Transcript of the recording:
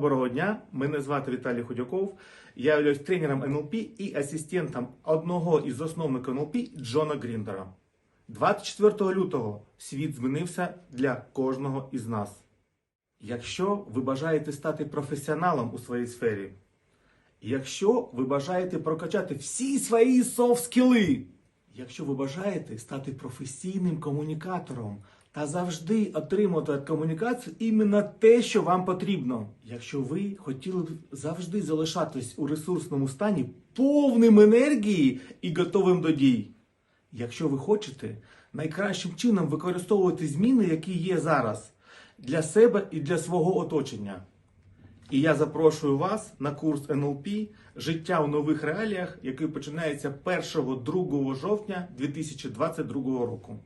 Доброго дня, мене звати Віталій Худяков. Я являюсь тренером НЛП і асистентом одного із засновників НЛП Джона Гріндера. 24 лютого світ змінився для кожного із нас. Якщо ви бажаєте стати професіоналом у своїй сфері, якщо ви бажаєте прокачати всі свої софт-скіли, якщо ви бажаєте стати професійним комунікатором та завжди отримувати від комунікації іменно те, що вам потрібно, якщо ви хотіли б завжди залишатись у ресурсному стані повним енергії і готовим до дій, якщо ви хочете найкращим чином використовувати зміни, які є зараз, для себе і для свого оточення. І я запрошую вас на курс НЛП Життя у нових реаліях, який починається 1-2 жовтня 2022 року.